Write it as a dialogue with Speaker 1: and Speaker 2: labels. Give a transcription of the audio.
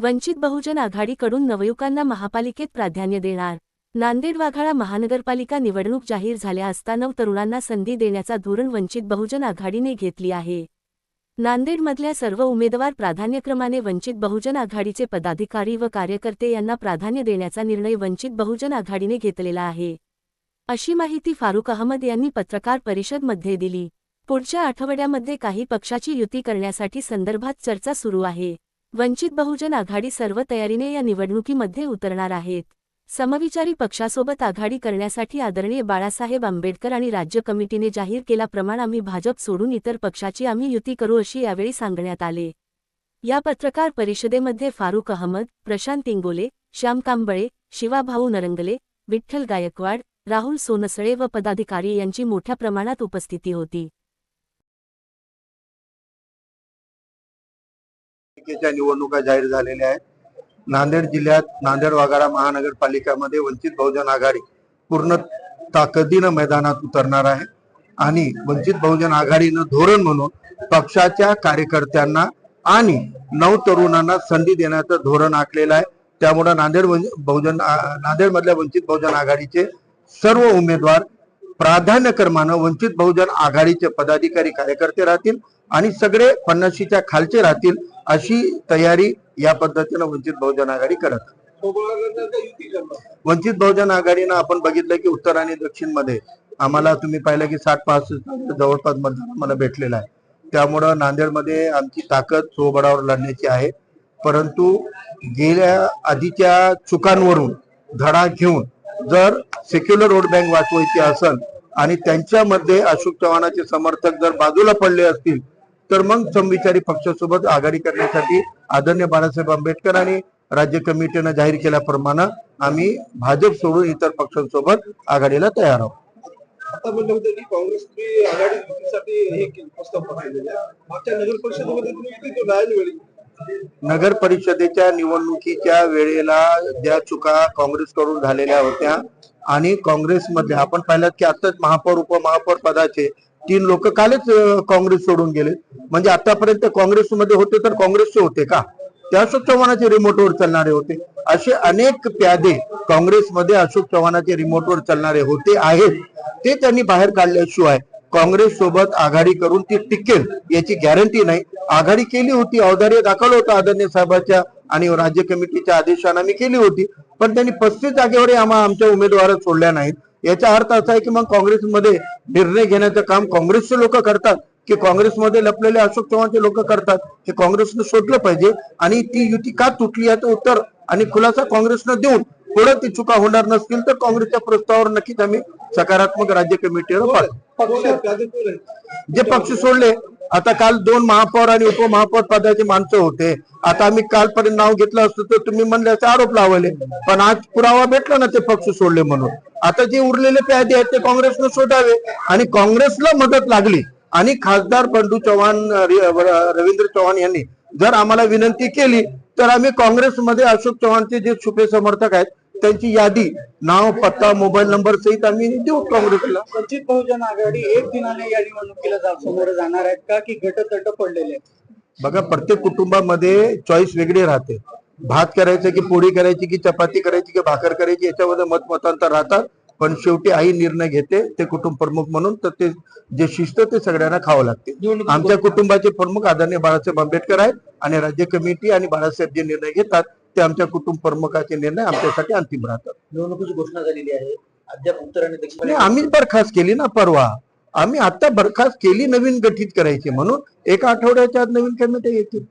Speaker 1: वंचित बहुजन आघाडीकडून नवयुवकांना महापालिकेत प्राधान्य देणार. नांदेड वाघाळा महानगरपालिका निवडणूक जाहीर झाल्या असता नव तरुणांना संधी देण्याचा धोरण वंचित बहुजन आघाडीने घेतली आहे. नांदेडमधल्या सर्व उमेदवार प्राधान्यक्रमाने वंचित बहुजन आघाडीचे पदाधिकारी व कार्यकर्ते यांना प्राधान्य देण्याचा निर्णय वंचित बहुजन आघाडीने घेतलेला आहे. अशी माहिती फारुक अहमद यांनी पत्रकार परिषदमध्ये दिली. पुढच्या आठवड्यामध्ये काही पक्षाची युती करण्यासाठी संदर्भात चर्चा सुरू आहे. वंचित बहुजन आघाडी सर्व तयारीने या निवडणुकीमध्ये उतरणार आहेत. समविचारी पक्षासोबत आघाडी करण्यासाठी आदरणीय बाळासाहेब आंबेडकर आणि राज्य कमिटीने जाहीर केल्याप्रमाणे आम्ही भाजप सोडून इतर पक्षाची आम्ही युती करू अशी यावेळी सांगण्यात आले. या पत्रकार परिषदेमध्ये फारुक अहमद प्रशांत इंगोले श्याम कांबळे शिवाभाऊ नरंगले विठ्ठल गायकवाड राहुल सोनसळे व पदाधिकारी यांची मोठ्या प्रमाणात उपस्थिती होती.
Speaker 2: पालिकेच्या निवडणुका जाहीर झालेल्या आहेत. नांदेड जिल्ह्यात नांदेड वाघारा महानगरपालिकामध्ये वंचित बहुजन आघाडी पूर्ण ताकदीनं मैदानात उतरणार आहे आणि वंचित बहुजन आघाडीनं धोरण म्हणून पक्षाच्या कार्यकर्त्यांना आणि नव तरुणांना संधी देण्याचं धोरण आखलेलं आहे. त्यामुळे नांदेड बहुजन नांदेड मधल्या वंचित बहुजन आघाडीचे सर्व उमेदवार प्राधान्यक्रमानं वंचित बहुजन आघाडीचे पदाधिकारी कार्यकर्ते राहतील. आणि सगळे पन्नाशीच्या खालचे राहतील अशी तयारी या पद्धतीनं वंचित बहुजन आघाडी करत वंचित बहुजन आघाडीनं आपण बघितलं की उत्तर आणि दक्षिणमध्ये आम्हाला तुम्ही पाहिलं की साठ पासष्ट जवळपास मतदान आम्हाला भेटलेलं आहे. त्यामुळं नांदेडमध्ये आमची ताकद सोबडावर लढण्याची आहे. परंतु गेल्या आधीच्या चुकांवरून धडा घेऊन जर सेक्युलर वोट बँक वाचवायची असेल आणि त्यांच्यामध्ये अशोक चव्हाणाचे समर्थक जर बाजूला पडले असतील तर मग समविचारी पक्षासोबत आघाडी करण्यासाठी आदरणीय बाळासाहेब आंबेडकर आणि राज्य कमिटीनं जाहीर केल्याप्रमाणे आम्ही भाजप सोडून इतर पक्षांसोबत आघाडीला तयार आहोत
Speaker 3: आता म्हणलं होतं की काँग्रेस तुम्ही आघाडी युतीसाठी हे केलं- प्रस्ताव पाठवलेला आहे. मागच्या नगर परिषदेमध्ये तुम्ही
Speaker 2: परिषदेच्या निवडणुकीच्या वेळेला ज्या चुका काँग्रेसकडून झालेल्या होत्या आणि काँग्रेसमध्ये आपण पाहिलं की आताच महापौर उपमहापौर पदाचे तीन लोक कालच काँग्रेस सोडून गेले. म्हणजे आतापर्यंत काँग्रेसमध्ये होते तर काँग्रेसचे होते का? ते अशोक चव्हाणाचे रिमोटवर चालणारे होते. असे अनेक प्यादे काँग्रेसमध्ये अशोक चव्हाणाचे रिमोटवर चालणारे होते आहेत. ते त्यांनी बाहेर काढल्याशिवाय काँग्रेस सोबत आघाडी करून ती टिकेल याची गॅरंटी नाही. आघाडी केली होती औदार्य दाखवलं होतं आदरणीय साहेबांच्या आणि राज्य कमिटीच्या आदेशानं मी केली होती. पण त्यांनी पस्तीस जागेवर आम्हा आमच्या उमेदवार सोडल्या नाहीत. याचा अर्थ असा आहे की मग काँग्रेसमध्ये निर्णय घेण्याचं काम काँग्रेसचे लोक करतात की काँग्रेसमध्ये लपलेले अशोक चव्हाणचे लोक करतात हे काँग्रेसनं शोधलं पाहिजे आणि ती युती का तुटली याचं उत्तर आणि खुलासा काँग्रेसनं देऊन पुढे ती चुका होणार नसतील तर काँग्रेसच्या प्रस्तावावर नक्कीच आम्ही सकारात्मक राज्य कमिटीवर? जे पक्ष सोडले आता काल दोन महापौर आणि उपमहापौर पदाचे माणसं होते. आता आम्ही कालपर्यंत नाव घेतलं असतं तर तुम्ही म्हणले असे आरोप लावले. पण आज पुरावा भेटला ना ते पक्ष सोडले म्हणून. आता जे उरलेले प्यादे आहेत ते काँग्रेसनं सोडावे. आणि काँग्रेसला मदत लागली. आणि खासदार बंडू चव्हाण रवींद्र चव्हाण यांनी जर आम्हाला विनंती केली तर आम्ही काँग्रेसमध्ये अशोक चव्हाणचे जे छुपे समर्थक आहेत त्यांची यादी नाव पत्ता मोबाईल नंबर सहित आम्ही देऊ काँग्रेसला.
Speaker 3: वंचित बहुजन आघाडी एक दिनाने या निवडणुकीला समोर जाणार आहेत का की गट तट पडलेले
Speaker 2: बघा प्रत्येक कुटुंबामध्ये चॉईस वेगळी राहते. भात करायचं की पोळी करायची की चपाती करायची की भाकर करायची याच्यामध्ये मतमतांतर राहतात. पण शेवटी आई निर्णय घेते ते कुटुंब प्रमुख म्हणून तर ते जे शिस्त ते सगळ्यांना खावं लागते. आमच्या कुटुंबाचे प्रमुख आदरणीय बाळासाहेब आंबेडकर आहेत आणि राज्य कमिटी आणि बाळासाहेब जे निर्णय घेतात ते आमच्या कुटुंब प्रमुखाचे निर्णय आमच्यासाठी अंतिम राहतात.
Speaker 3: निवडणुकीची घोषणा झालेली आहे. अद्याप उत्तर आणि दक्षिण
Speaker 2: आणि आम्हीच बरखास्त केली ना परवा. आम्ही आता बरखास्त केली नवीन गठीत करायची म्हणून. एका आठवड्याच्या आत नवीन कमिटी येतील.